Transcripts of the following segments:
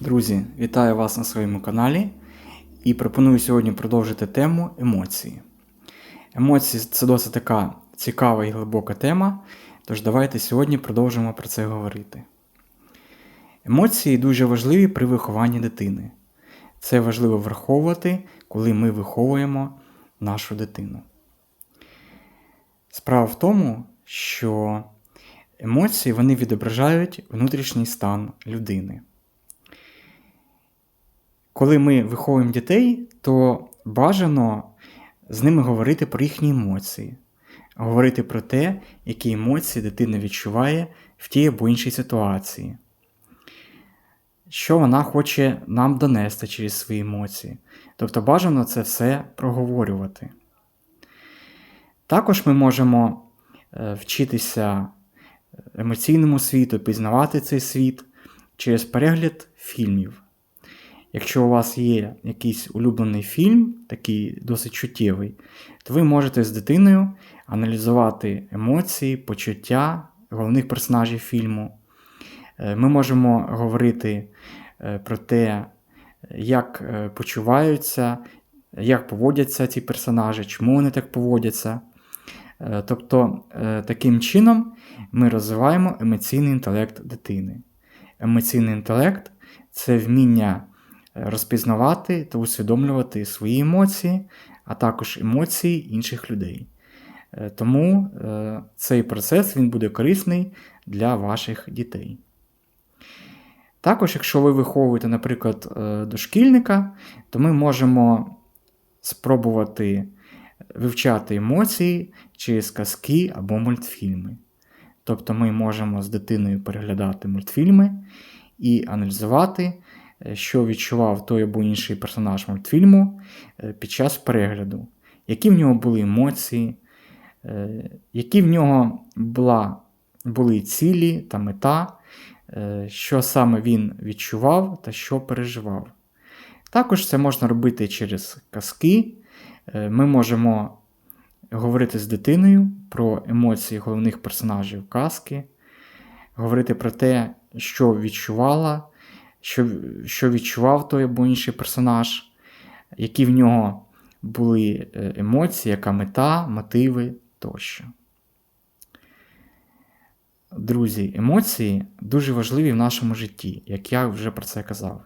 Друзі, вітаю вас на своєму каналі і пропоную сьогодні продовжити тему емоції. Емоції це досить така цікава і глибока тема, тож давайте сьогодні продовжимо про це говорити. Емоції дуже важливі при вихованні дитини. Це важливо враховувати, коли ми виховуємо нашу дитину. Справа в тому, що емоції вони відображають внутрішній стан людини. Коли ми виховуємо дітей, то бажано з ними говорити про їхні емоції, говорити про те, які емоції дитина відчуває в тій або іншій ситуації, що вона хоче нам донести через свої емоції. Тобто бажано це все проговорювати. Також ми можемо е, вчитися емоційному світу, пізнавати цей світ через перегляд фільмів. Якщо у вас є якийсь улюблений фільм, такий досить чуттєвий, то ви можете з дитиною аналізувати емоції, почуття головних персонажів фільму. Е, ми можемо говорити е, про те, як е, почуваються, як поводяться ці персонажі, чому вони так поводяться. Тобто, таким чином ми розвиваємо емоційний інтелект дитини. Емоційний інтелект це вміння розпізнавати та усвідомлювати свої емоції, а також емоції інших людей. Е, тому е, цей процес він буде корисний для ваших дітей. Також, якщо ви виховуєте, наприклад, е, дошкільника, то ми можемо спробувати вивчати емоції через казки або мультфільми. Тобто ми можемо з дитиною переглядати мультфільми і аналізувати що відчував той або інший персонаж мультфільму е, під час перегляду, які в нього були емоції, е, які в нього була, були цілі та мета, що саме він відчував та що переживав. Також це можна робити через казки. Ми можемо говорити з дитиною про емоції головних персонажів казки, говорити про те, що відчувала що що відчував той або інший персонаж, які в нього були е, емоції, яка мета, мотиви тощо. Друзі, емоції дуже важливі в нашому житті, як я вже про це казав.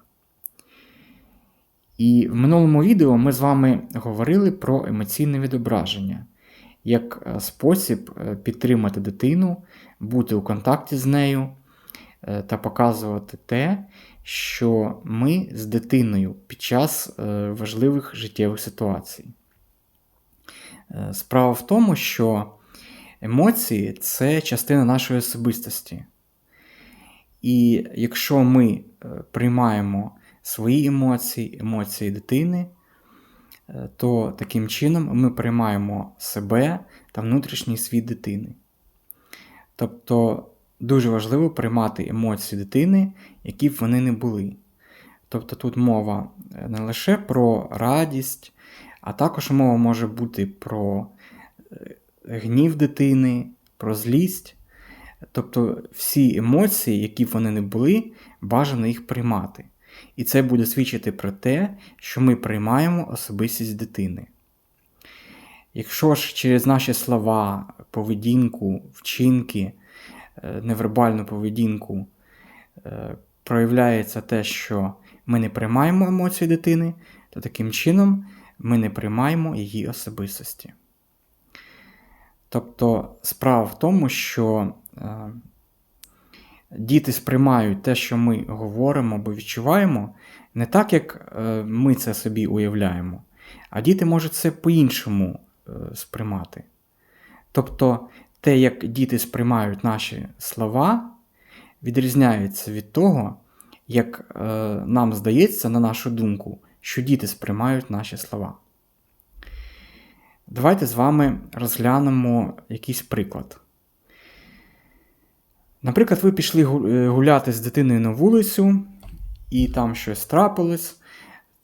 І в минулому відео ми з вами говорили про емоційне відображення, як е, спосіб е, підтримати дитину, бути у контакті з нею та показувати те, що ми з дитиною під час е, важливих життєвих ситуацій. Е, справа в тому, що емоції це частина нашої особистості. І якщо ми е, приймаємо свої емоції, емоції дитини, то таким чином ми приймаємо себе та внутрішній світ дитини. Тобто Дуже важливо приймати емоції дитини, які б вони не були. Тобто тут мова е, не лише про радість, а також мова може бути про е, гнів дитини, про злість. Тобто всі емоції, які б вони не були, бажано їх приймати. І це буде свідчити про те, що ми приймаємо особистість дитини. Якщо ж через наші слова, поведінку, вчинки невербальну поведінку е, проявляється те, що ми не приймаємо емоції дитини, то таким чином ми не приймаємо її особистості. Тобто справа в тому, що е, діти сприймають те, що ми говоримо або відчуваємо, не так, як ми це собі уявляємо, а діти можуть це по-іншому сприймати. Тобто те, як діти сприймають наші слова, відрізняється від того, як е, нам здається, на нашу думку, що діти сприймають наші слова. Давайте з вами розглянемо якийсь приклад. Наприклад, ви пішли е, гуляти з дитиною на вулицю, і там щось трапилось.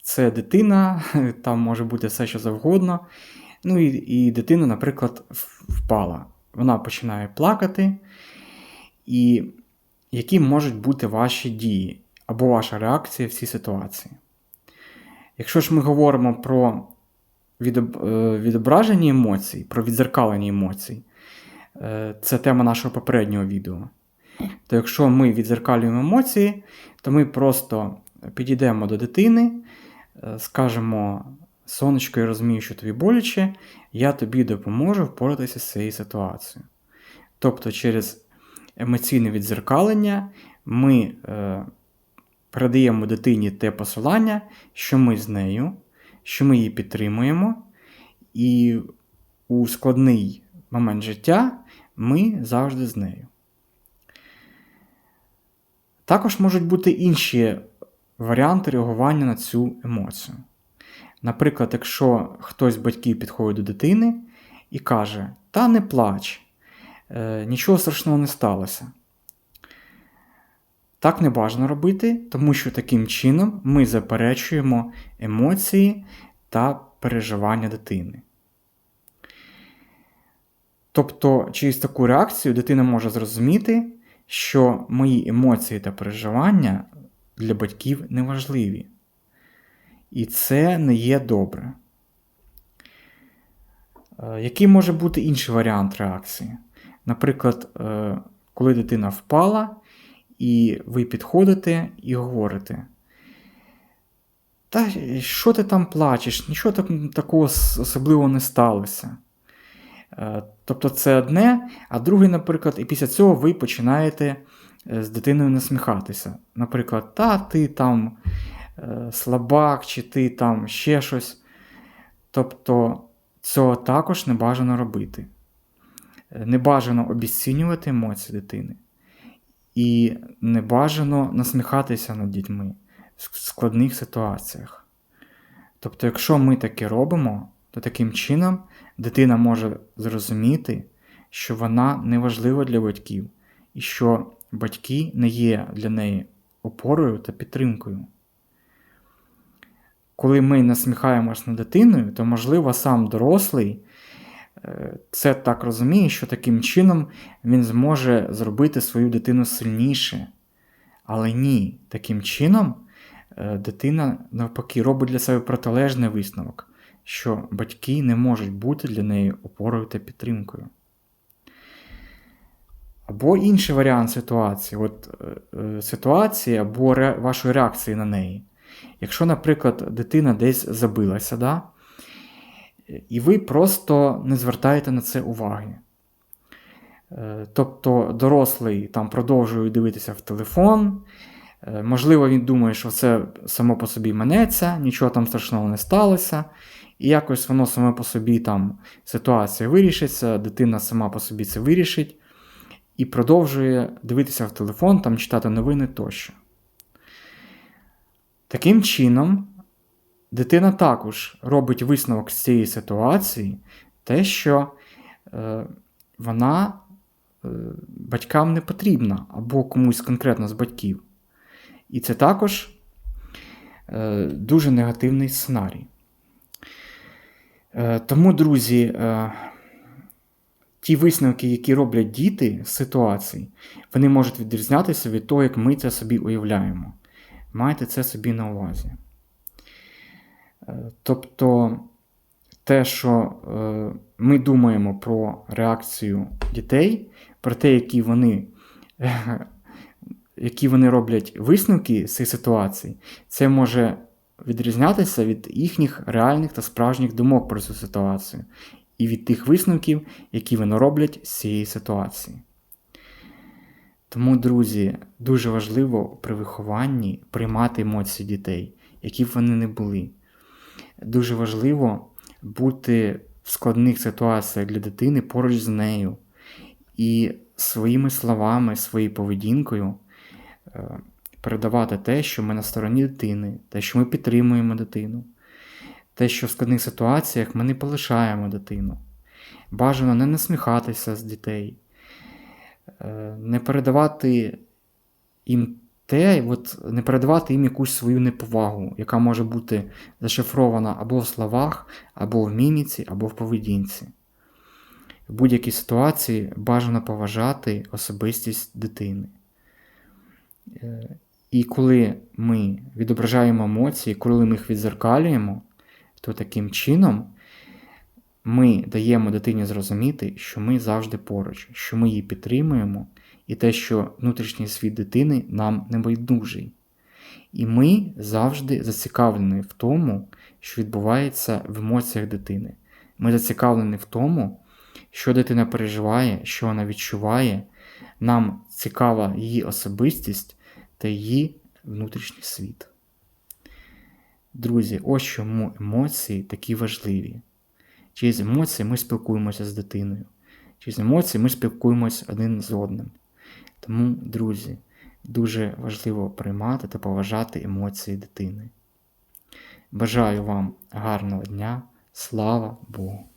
Це дитина, там може бути все, що завгодно. Ну і, і дитина, наприклад, впала вона починає плакати, і які можуть бути ваші дії. або ваша реакція в цій ситуації. Якщо ж ми говоримо про е, відображення емоцій, про відзеркалення емоцій, е, це тема нашого попереднього відео. То якщо ми відзеркалюємо емоції, то ми просто підійдемо до дитини, е, скажемо: сонечко, я розумію, що тобі боляче, я тобі допоможу впоратися з цією ситуацією. Тобто, через емоційне відзеркалення ми е, передаємо дитині те посилання, що ми з нею, що ми її підтримуємо, і у складний момент життя ми завжди з нею. Також можуть бути інші варіанти реагування на цю емоцію. Наприклад, якщо хтось з батьків підходить до дитини і каже: Та не плач, е, нічого страшного не сталося. Так не бажано робити, тому що таким чином ми заперечуємо емоції та переживання дитини. Тобто, через таку реакцію дитина може зрозуміти, що мої емоції та переживання для батьків неважливі. І це не є добре. Е, Який може бути інший варіант реакції? Наприклад, е, коли дитина впала, і ви підходите і говорите. Та що ти там плачеш? Нічого так, такого особливого не сталося. Е, Тобто це одне, а друге, наприклад, і після цього ви починаєте з дитиною насміхатися. Наприклад, та ти там слабак, чи ти там ще щось. Тобто цього також не бажано робити. Е, Не бажано обіцінювати емоції дитини. І не бажано насміхатися над дітьми в складних ситуаціях. Тобто, якщо ми таке робимо, то таким чином дитина може зрозуміти, що вона не важлива для батьків, і що батьки не є для неї опорою та підтримкою. Коли ми насміхаємось над дитиною, то, можливо, сам дорослий е, це так розуміє, що таким чином він зможе зробити свою дитину сильніше. Але ні, таким чином е, дитина навпаки робить для себе протилежний висновок, що батьки не можуть бути для неї опорою та підтримкою. Або інший варіант ситуації, от е, ситуації або ре, вашої реакції на неї. Якщо, наприклад, дитина десь забилася, да, і ви просто не звертаєте на це уваги. Е, Тобто дорослий там продовжує дивитися в телефон, е, можливо, він думає, що це само по собі минеться, нічого там страшного не сталося, і якось воно само по собі там ситуація вирішиться, дитина сама по собі це вирішить, і продовжує дивитися в телефон, там читати новини тощо. Таким чином, дитина також робить висновок з цієї ситуації, те, що е, вона е, батькам не потрібна або комусь конкретно з батьків. І це також е, дуже негативний сценарій. Е, тому, друзі, е, ті висновки, які роблять діти з ситуацій, вони можуть відрізнятися від того, як ми це собі уявляємо. Майте це собі на увазі. Е, Тобто те, що е, ми думаємо про реакцію дітей, про те, які вони які вони роблять висновки з цих ситуацій, це може відрізнятися від їхніх реальних та справжніх думок про цю ситуацію, і від тих висновків, які вони роблять з цієї ситуації. Тому, друзі, дуже важливо при вихованні приймати емоції дітей, які б вони не були. Дуже важливо бути в складних ситуаціях для дитини поруч з нею і своїми словами, своєю поведінкою е, передавати те, що ми на стороні дитини, те, що ми підтримуємо дитину, те, що в складних ситуаціях ми не полишаємо дитину. Бажано не насміхатися з дітей, не передавати їм те, от, не передавати їм якусь свою неповагу, яка може бути зашифрована або в словах, або в міміці, або в поведінці. В будь-якій ситуації бажано поважати особистість дитини. Е, І коли ми відображаємо емоції, коли ми їх відзеркалюємо, то таким чином ми даємо дитині зрозуміти, що ми завжди поруч, що ми її підтримуємо, і те, що внутрішній світ дитини нам не байдужий. І ми завжди зацікавлені в тому, що відбувається в емоціях дитини. Ми зацікавлені в тому, що дитина переживає, що вона відчуває. Нам цікава її особистість та її внутрішній світ. Друзі, ось чому емоції такі важливі. Через емоції ми спілкуємося з дитиною. Через емоції ми спілкуємося один з одним. Тому, друзі, дуже важливо приймати та поважати емоції дитини. Бажаю вам гарного дня, слава Богу!